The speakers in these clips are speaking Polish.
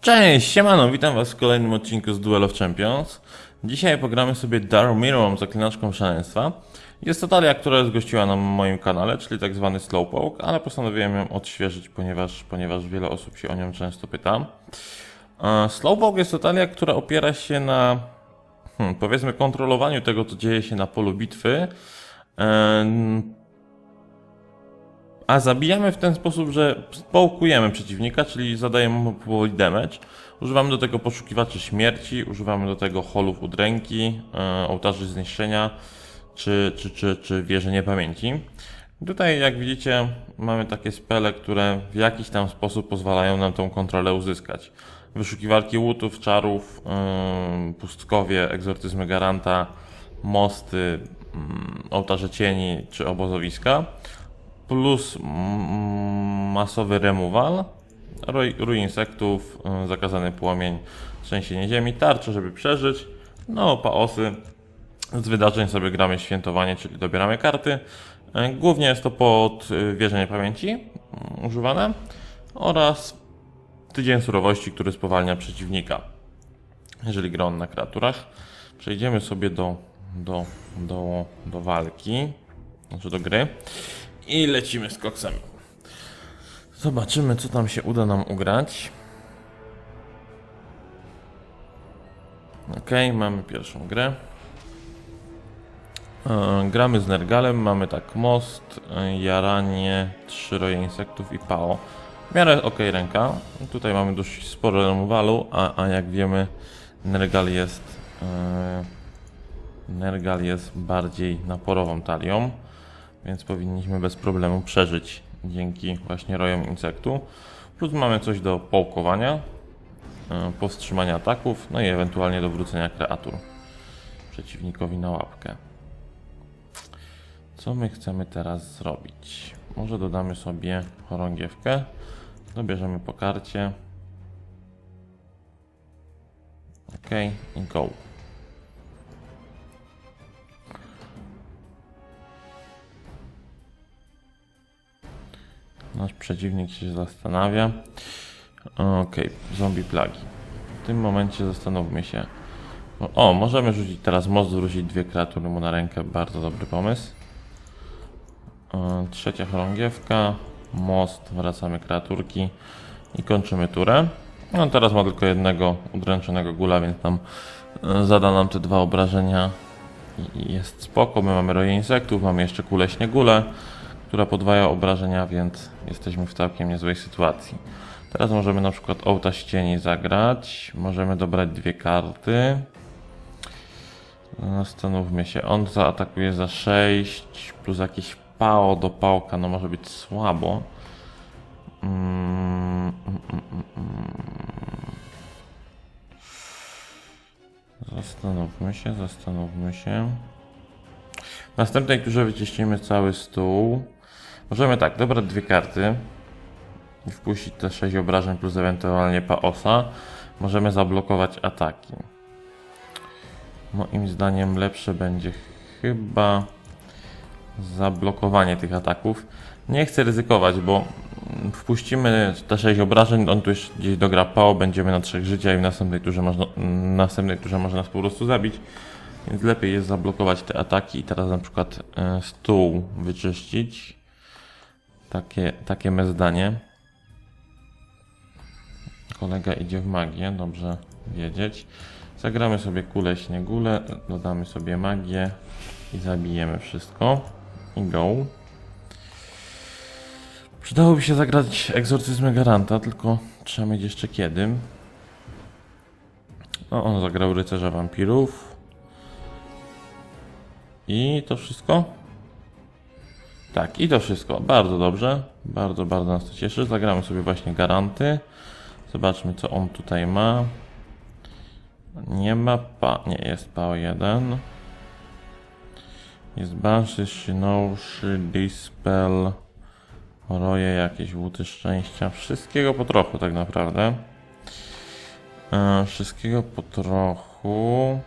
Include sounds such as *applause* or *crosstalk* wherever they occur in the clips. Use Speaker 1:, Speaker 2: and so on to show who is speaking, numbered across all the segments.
Speaker 1: Cześć, siemano, witam was w kolejnym odcinku z Duel of Champions. Dzisiaj pogramy sobie Darmirą, zaklinaczką szaleństwa. Jest to talia, która zgościła na moim kanale, czyli tak zwany Slowpoke, ale postanowiłem ją odświeżyć, ponieważ, ponieważ wiele osób się o nią często pyta. E, Slowpoke jest to talia, która opiera się na, hmm, powiedzmy, kontrolowaniu tego, co dzieje się na polu bitwy. A zabijamy w ten sposób, że połkujemy przeciwnika, czyli zadajemy mu powoli damage. Używamy do tego poszukiwaczy śmierci, używamy do tego holów udręki, e, ołtarzy zniszczenia, czy, czy, czy, czy wieży niepamięci. Tutaj, jak widzicie, mamy takie spele, które w jakiś tam sposób pozwalają nam tą kontrolę uzyskać. Wyszukiwarki łutów, czarów, yy, pustkowie, egzorcyzmy garanta, mosty, mm, ołtarze cieni czy obozowiska plus mm, masowy removal, rój, insektów, y, zakazany płomień, trzęsienie ziemi, tarcze, żeby przeżyć, no paosy. Z wydarzeń sobie gramy świętowanie, czyli dobieramy karty. Y, Głównie jest to pod y, wierzenie pamięci y, używane oraz tydzień surowości, który spowalnia przeciwnika, jeżeli gra on na kreaturach. Przejdziemy sobie do, do, do, do walki, znaczy do gry. I lecimy z koksem. Zobaczymy, co tam się uda nam ugrać. Ok, mamy pierwszą grę. E, gramy z Nergalem, mamy tak most, e, jaranie, trzy roje insektów i pao. W miarę ok ręka. Tutaj mamy dość sporo remowalu, a, a jak wiemy Nergal jest e, Nergal jest bardziej naporową talią więc powinniśmy bez problemu przeżyć dzięki właśnie rojom insektu. Plus mamy coś do połkowania, e, powstrzymania ataków, no i ewentualnie do wrócenia kreatur przeciwnikowi na łapkę. Co my chcemy teraz zrobić? Może dodamy sobie chorągiewkę, dobierzemy po karcie. Ok, i go. Nasz przeciwnik się zastanawia. Okej, zombie plagi. W tym momencie zastanówmy się. O, możemy rzucić teraz most, zwrócić dwie kreatury mu na rękę. Bardzo dobry pomysł. E, Trzecia chorągiewka. Most, wracamy kreaturki i kończymy turę. No teraz ma tylko jednego udręczonego gula, więc tam e, zada nam te dwa obrażenia i- jest spoko. My mamy roje insektów, mamy jeszcze kulę śniegulę która podwaja obrażenia, więc jesteśmy w całkiem niezłej sytuacji. Teraz możemy na przykład ołtarz cieni zagrać. Możemy dobrać dwie karty. Zastanówmy się. On zaatakuje za 6 plus jakieś pao do pałka, no może być słabo. Mm, mm, mm, mm. Zastanówmy się, zastanówmy się. W następnej turze wycieścimy cały stół. Możemy tak, dobrać dwie karty i wpuścić te 6 obrażeń plus ewentualnie paosa. Możemy zablokować ataki. Moim zdaniem lepsze będzie chyba zablokowanie tych ataków. Nie chcę ryzykować, bo wpuścimy te 6 obrażeń, on tu już gdzieś dogra pao, będziemy na trzech życia i w następnej turze można, następnej turze może nas po prostu zabić. Więc lepiej jest zablokować te ataki i teraz na przykład e, stół wyczyścić. Takie, takie me zdanie. Kolega idzie w magię, dobrze wiedzieć. Zagramy sobie kulę śniegulę, dodamy sobie magię i zabijemy wszystko. I go. Przydałoby się zagrać egzorcyzmy garanta, tylko trzeba mieć jeszcze kiedy. No, on zagrał rycerza wampirów. I to wszystko? Tak, i to wszystko. Bardzo dobrze. Bardzo, bardzo nas to cieszy. Zagramy sobie właśnie garanty. Zobaczmy, co on tutaj ma. Nie ma pa... Nie, jest PAO 1. Jest Banshee, Shinoushi, Dispel, Roje, jakieś łuty szczęścia. Wszystkiego po trochu tak naprawdę. E, wszystkiego po trochu.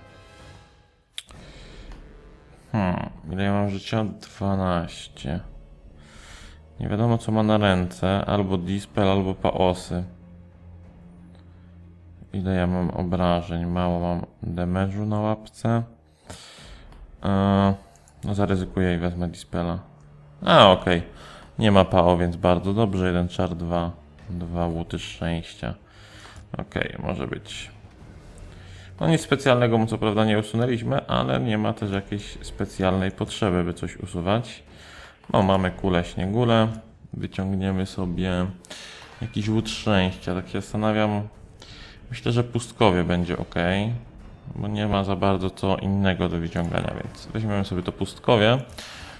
Speaker 1: Hmm, ile ja mam życia? 12. Nie wiadomo co ma na ręce, albo Dispel, albo Paosy. ile ja mam obrażeń? Mało mam damage'u na łapce. Eee, no zaryzykuję i wezmę Dispela. A, okej. Nie ma PAO, więc bardzo dobrze. Jeden czar, dwa, dwa łuty szczęścia. Okej, może być. No nic specjalnego mu co prawda nie usunęliśmy, ale nie ma też jakiejś specjalnej potrzeby, by coś usuwać. No mamy kulę śniegulę. Wyciągniemy sobie jakiś łód szczęścia. Tak się zastanawiam. Myślę, że pustkowie będzie ok, bo nie ma za bardzo co innego do wyciągania, więc weźmiemy sobie to pustkowie.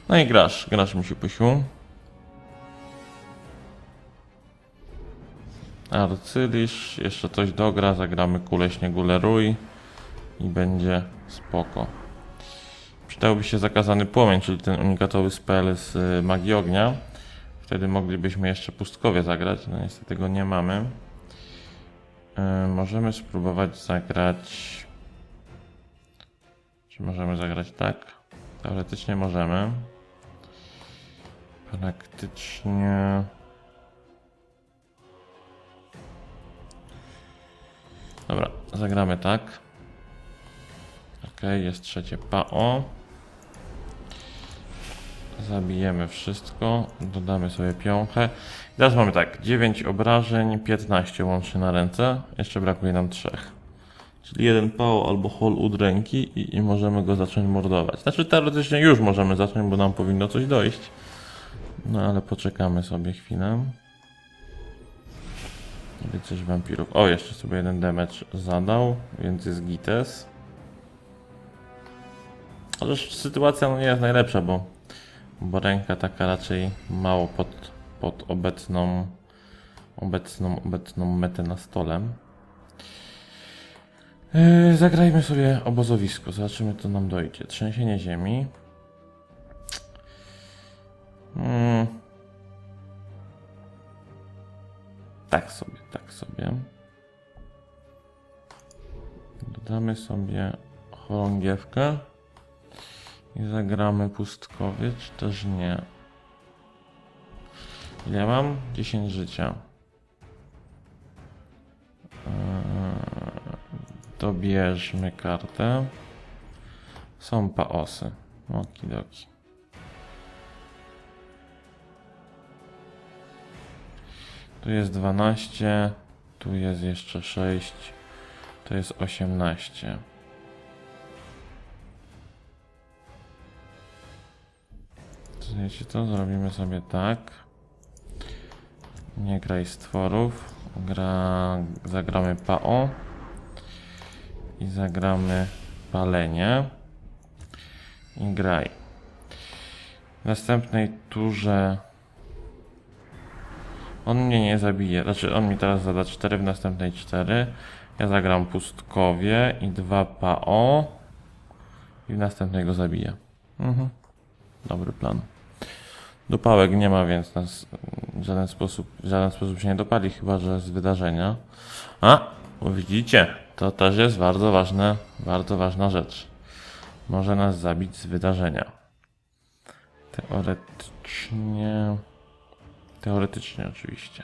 Speaker 1: No i grasz, grasz mi się pusiu. Arcylisz, jeszcze coś dogra, zagramy kulę śniegulę rój i będzie spoko. Przydałby się zakazany płomień, czyli ten unikatowy spell z y, magii ognia. Wtedy moglibyśmy jeszcze pustkowie zagrać, no niestety go nie mamy. Y, możemy spróbować zagrać... Czy możemy zagrać tak? Teoretycznie możemy. Praktycznie... Dobra, zagramy tak. Ok, jest trzecie PAO. Zabijemy wszystko, dodamy sobie piąchę. I teraz mamy tak, 9 obrażeń, 15 łącznie na ręce, jeszcze brakuje nam 3. Czyli jeden PAO albo hol ud ręki i, i możemy go zacząć mordować. Znaczy teoretycznie już możemy zacząć, bo nam powinno coś dojść. No ale poczekamy sobie chwilę. Rycerz wampirów. O, jeszcze sobie jeden damage zadał, więc jest gites. Chociaż sytuacja no nie jest najlepsza, bo, bo ręka taka raczej mało pod, pod obecną, obecną, obecną metę na stole. Yy, zagrajmy sobie obozowisko, zobaczymy co nam dojdzie. Trzęsienie ziemi. Mm. Tak sobie, sobie. Dodamy sobie chorągiewkę. I zagramy pustkowie, czy też nie? Ile mam? 10 życia. Eee, dobierzmy kartę. Są paosy. Okidoki. Tu jest 12, tu jest jeszcze 6, to jest 18. To Wiecie co? Zrobimy sobie tak. Nie graj stworów. Gra, zagramy PAO. I zagramy palenie. I graj. W następnej turze on mnie nie zabije. Znaczy, on mi teraz zada 4, w następnej 4. Ja zagram pustkowie i 2 PAO. I w następnej go zabiję. Mhm. Dobry plan. Dopałek nie ma, więc nas w żaden sposób, w żaden sposób się nie dopali, chyba że z wydarzenia. A, widzicie, to też jest bardzo ważne, bardzo ważna rzecz. Może nas zabić z wydarzenia. Teoretycznie. Teoretycznie oczywiście.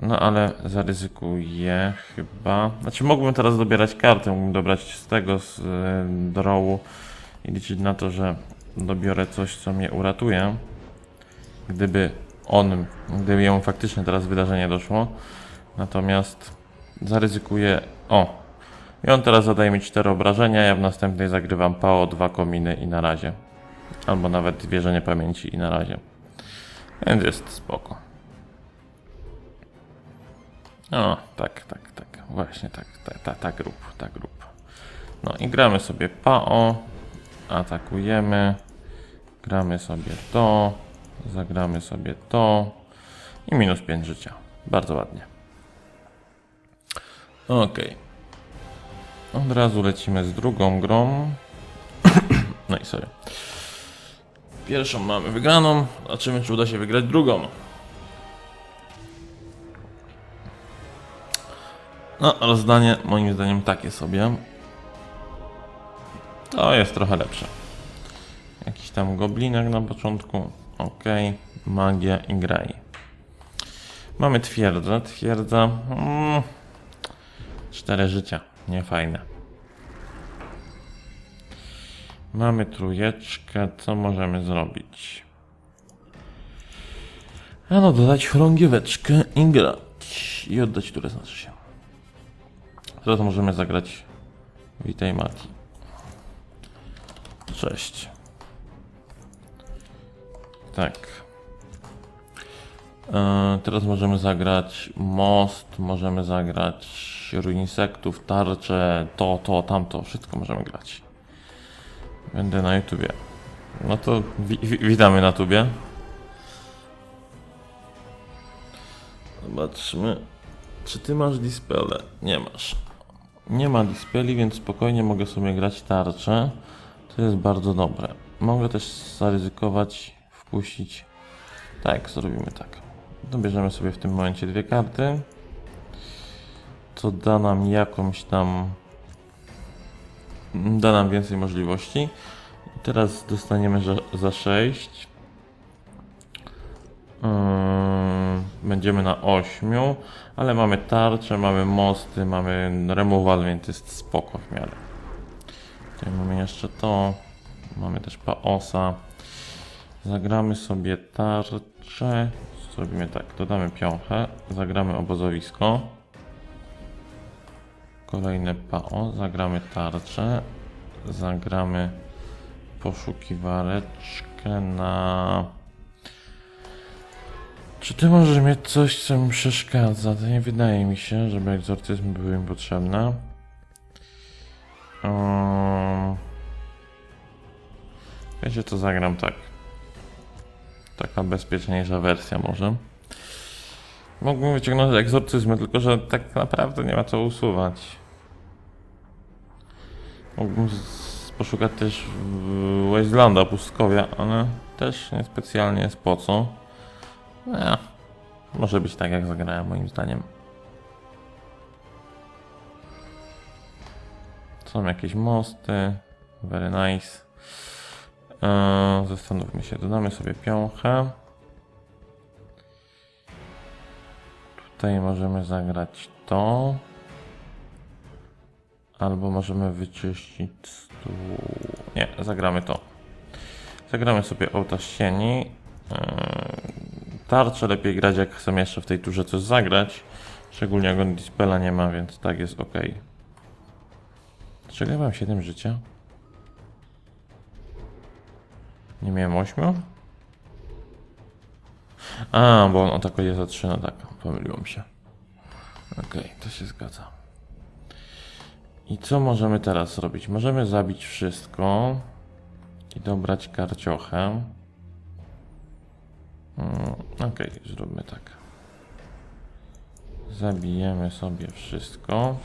Speaker 1: No ale zaryzykuję chyba. Znaczy mógłbym teraz dobierać kartę, mógłbym dobrać z tego z y, drołu i liczyć na to, że dobiorę coś, co mnie uratuje. Gdyby on, gdyby jemu faktycznie teraz wydarzenie doszło. Natomiast zaryzykuję. O! I on teraz zadaje mi 4 obrażenia, ja w następnej zagrywam PAO, dwa kominy i na razie. Albo nawet wierzenie pamięci i na razie. Więc jest spoko. O, tak, tak, tak. Właśnie tak, tak, tak, tak rób, tak rób. No i gramy sobie PAO, atakujemy, gramy sobie to, zagramy sobie to i minus 5 życia. Bardzo ładnie. Okej. Od razu lecimy z drugą grą. *coughs* no i sorry. Pierwszą mamy wygraną. Zobaczymy, czy uda się wygrać drugą. No, rozdanie moim zdaniem takie sobie. To jest trochę lepsze. Jakiś tam goblinek na początku. Ok. Magia i graj. Mamy twierdzę. Twierdza. Mm, Cztery życia, nie fajne. Mamy trójeczkę, co możemy zrobić? A no, dodać chorągieweczkę i grać. I oddać, które znaczy się. Teraz możemy zagrać Witaj Mati. Cześć. Tak. E, teraz możemy zagrać most, możemy zagrać ruin insektów, tarcze, to, to, tamto, wszystko możemy grać. Będę na YouTubie. No to wi wi witamy na tubie. Zobaczmy. Czy ty masz dispele? Nie masz. Nie ma dispeli, więc spokojnie mogę sobie grać tarczę. To jest bardzo dobre. Mogę też zaryzykować, wpuścić. Tak, zrobimy tak. Dobierzemy sobie w tym momencie dwie karty. Co da nam jakąś tam. Da nam więcej możliwości. Teraz dostaniemy za, za 6. Ym, Będziemy na 8, ale mamy tarcze, mamy mosty, mamy removal, więc jest spoko w miarę. Tutaj mamy jeszcze to. Mamy też paosa. Zagramy sobie tarczę. Zrobimy tak, dodamy piąchę, zagramy obozowisko. Kolejne pao, zagramy tarczę. Zagramy poszukiwareczkę na... Czy ty możesz mieć coś, co mi przeszkadza? To nie wydaje mi się, żeby egzorcyzmy były mi potrzebne. Um... Wiecie, to zagram tak. Taka bezpieczniejsza wersja może. Mógłbym wyciągnąć egzorcyzmy, tylko że tak naprawdę nie ma co usuwać. Mógłbym poszukać też w Wastelanda, pustkowia, ale też niespecjalnie jest po co. No, może być tak jak zagrałem moim zdaniem. Są jakieś mosty. Very nice. Eee, zastanówmy się, dodamy sobie piąchę. Tutaj możemy zagrać to. Albo możemy wyczyścić stół. Nie, zagramy to. Zagramy sobie ołtarz sieni. Eee, tarczę lepiej grać, jak chcemy jeszcze w tej turze coś zagrać. Szczególnie jak on dispela nie ma, więc tak jest ok. Dlaczego ja mam 7 życia? Nie miałem 8? A, bo on atakuje za 3, no tak, pomyliłem się. Okej, to się zgadza. I co możemy teraz zrobić? Możemy zabić wszystko i dobrać karciochę. Mm, Okej, zróbmy tak. Zabijemy sobie wszystko.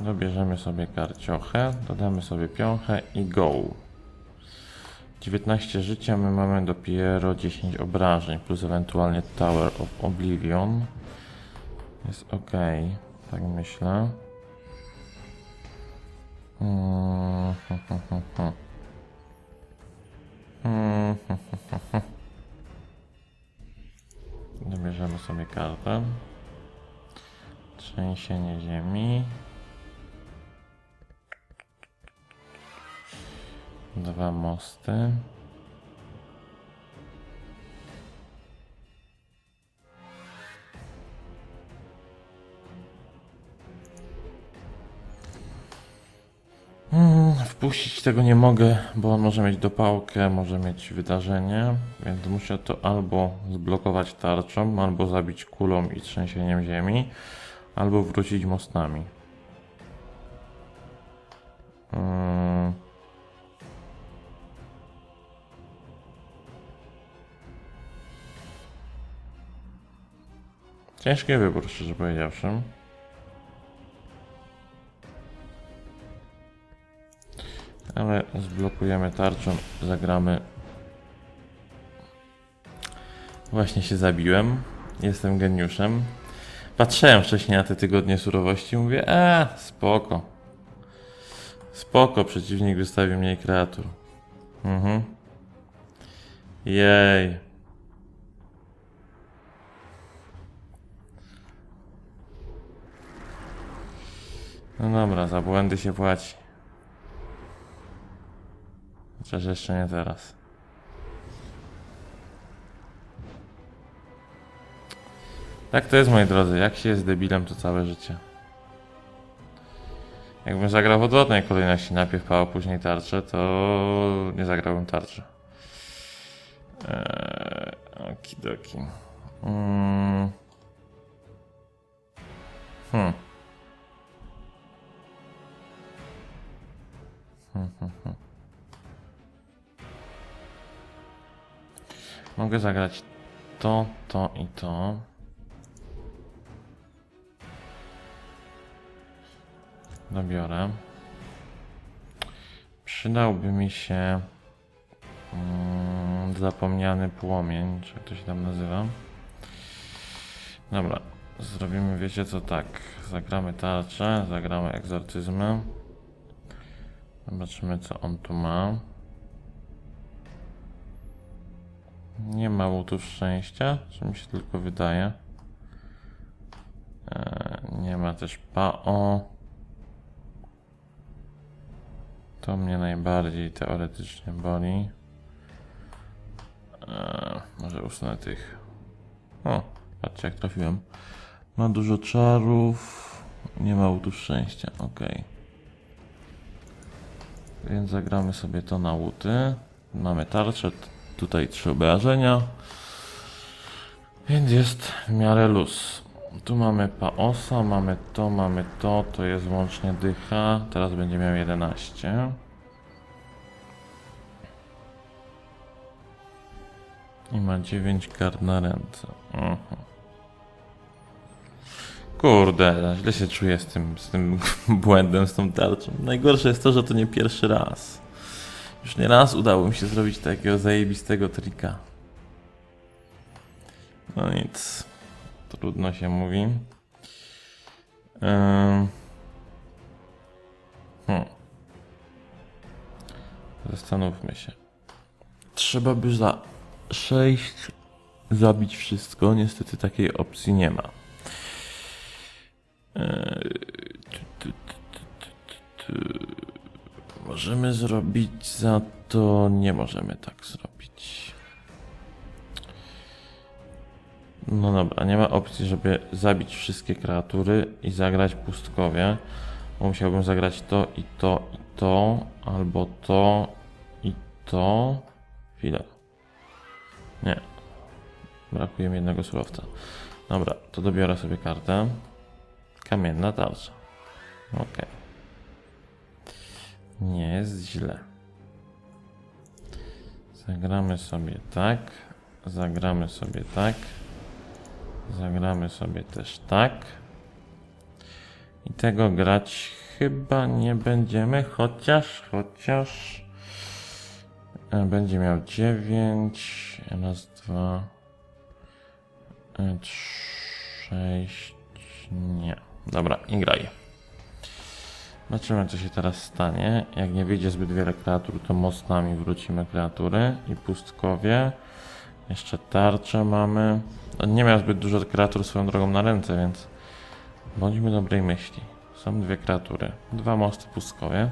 Speaker 1: Dobierzemy sobie karciochę, dodamy sobie piąchę i go. 19 życia, my mamy dopiero 10 obrażeń, plus ewentualnie Tower of Oblivion. Jest ok, tak myślę. Dobierzemy sobie kartę. Trzęsienie ziemi. Dwa mosty. Wpuścić tego nie mogę, bo on może mieć dopałkę, może mieć wydarzenie, więc muszę to albo zblokować tarczą, albo zabić kulą i trzęsieniem ziemi, albo wrócić mostami. Mm. Ciężki wybór, szczerze powiedziawszy. Ale zblokujemy tarczą, zagramy. Właśnie się zabiłem. Jestem geniuszem. Patrzyłem wcześniej na te tygodnie surowości mówię, a spoko. Spoko, przeciwnik wystawi mniej kreatur. Mhm. Jej. No dobra, za błędy się płaci. Chociaż jeszcze nie teraz. Tak to jest, moi drodzy. Jak się jest debilem, to całe życie. Jakbym zagrał w odwrotnej kolejności, najpierw pał, później tarczę, to nie zagrałbym tarczy. Eee, okidoki. Mm. Hmm. Hmm, Mogę zagrać to, to i to. Dobiorę. Przydałby mi się mm, zapomniany płomień, czy jak to się tam nazywa. Dobra, zrobimy, wiecie co, tak. Zagramy tarczę, zagramy egzorcyzmy. Zobaczymy, co on tu ma. Nie ma łutów szczęścia, czy mi się tylko wydaje. E, nie ma też PAO. To mnie najbardziej teoretycznie boli. E, może usunę tych. O, patrzcie jak trafiłem. Ma dużo czarów. Nie ma łutów szczęścia, ok. Więc zagramy sobie to na łuty. Mamy tarczę, tutaj trzy obrażenia. Więc jest w miarę luz. Tu mamy Paosa, mamy to, mamy to, to jest łącznie dycha. Teraz będzie miał 11. I ma 9 kart na ręce. Mhm. Kurde, źle się czuję z tym, z tym *laughs* błędem, z tą tarczą. Najgorsze jest to, że to nie pierwszy raz. Już nie raz udało mi się zrobić takiego zajebistego trika. No nic. Trudno się mówi. Hmm. Zastanówmy się. Trzeba by za 6 zabić wszystko. Niestety takiej opcji nie ma. Eee, Możemy zrobić za to. Nie możemy tak zrobić. No dobra, nie ma opcji, żeby zabić wszystkie kreatury i zagrać pustkowie. Musiałbym zagrać to i to i to, albo to i to. Chwilę. Nie. Brakuje mi jednego surowca. Dobra, to dobiorę sobie kartę. Kamienna tarcza. Okej. Nie jest źle. Zagramy sobie tak. Zagramy sobie tak. Zagramy sobie też tak. I tego grać chyba nie będziemy, chociaż, chociaż e, będzie miał 9, raz, dwa, e, sześć, nie. Dobra, i graj. Zobaczymy, co się teraz stanie. Jak nie wyjdzie zbyt wiele kreatur, to mostami wrócimy kreatury i pustkowie. Jeszcze tarczę mamy. On nie miał zbyt dużo kreatur swoją drogą na ręce, więc bądźmy dobrej myśli. Są dwie kreatury. Dwa mosty pustkowie.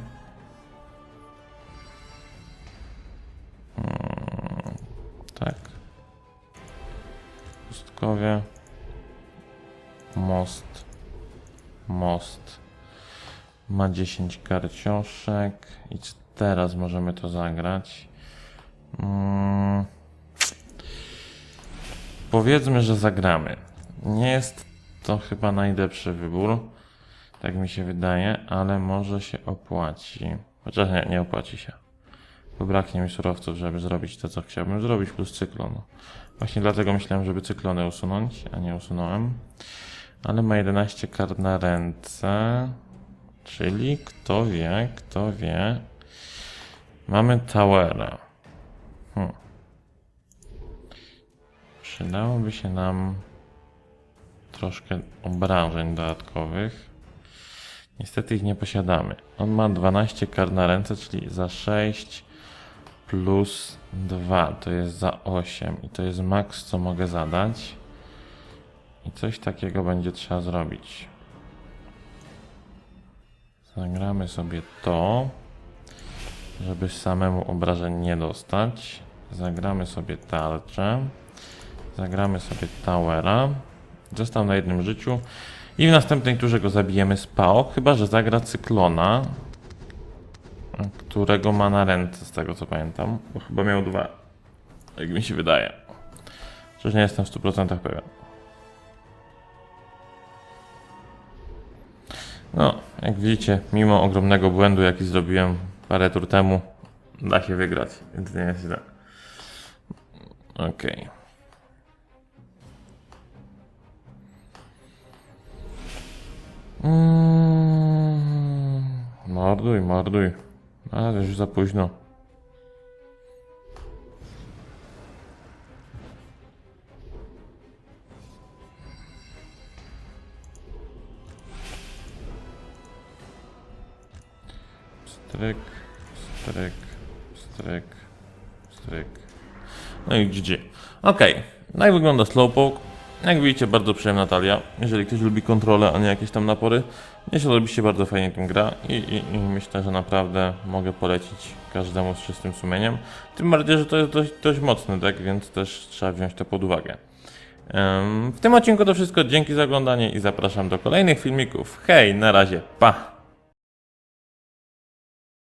Speaker 1: Mm, tak. Pustkowie. Most. Most. Ma 10 karcioszek. I teraz możemy to zagrać. Mm. Powiedzmy, że zagramy. Nie jest to chyba najlepszy wybór, tak mi się wydaje, ale może się opłaci. Chociaż nie, nie opłaci się. Bo braknie mi surowców, żeby zrobić to, co chciałbym zrobić, plus cyklon. Właśnie dlatego myślałem, żeby cyklony usunąć, a nie usunąłem. Ale ma 11 kart na ręce. Czyli kto wie, kto wie. Mamy Towera. Hmm. Przydałoby się nam troszkę obrażeń dodatkowych. Niestety ich nie posiadamy. On ma 12 kart na ręce, czyli za 6 plus 2 to jest za 8 i to jest maks co mogę zadać. I coś takiego będzie trzeba zrobić. Zagramy sobie to, żeby samemu obrażeń nie dostać. Zagramy sobie tarczę. Zagramy sobie towera. Został na jednym życiu. I w następnej turze go zabijemy z PAO, chyba że zagra cyklona, którego ma na ręce, z tego co pamiętam. Bo chyba miał dwa. Jak mi się wydaje. Chociaż nie jestem w 100% pewien. No, jak widzicie, mimo ogromnego błędu, jaki zrobiłem parę tur temu, da się wygrać, więc nie jest źle. Okej. Mm, morduj, morduj. Ale już za późno. Stryk, stryk, stryk, stryk. No i GG. Okej, no i wygląda Slowpoke. Jak widzicie, bardzo przyjemna talia. Jeżeli ktoś lubi kontrolę, a nie jakieś tam napory, mnie się robiście bardzo fajnie tym gra i, i, i myślę, że naprawdę mogę polecić każdemu z czystym sumieniem. Tym bardziej, że to jest dość, dość mocny deck, więc też trzeba wziąć to pod uwagę. W tym odcinku to wszystko. Dzięki za oglądanie i zapraszam do kolejnych filmików. Hej, na razie, pa!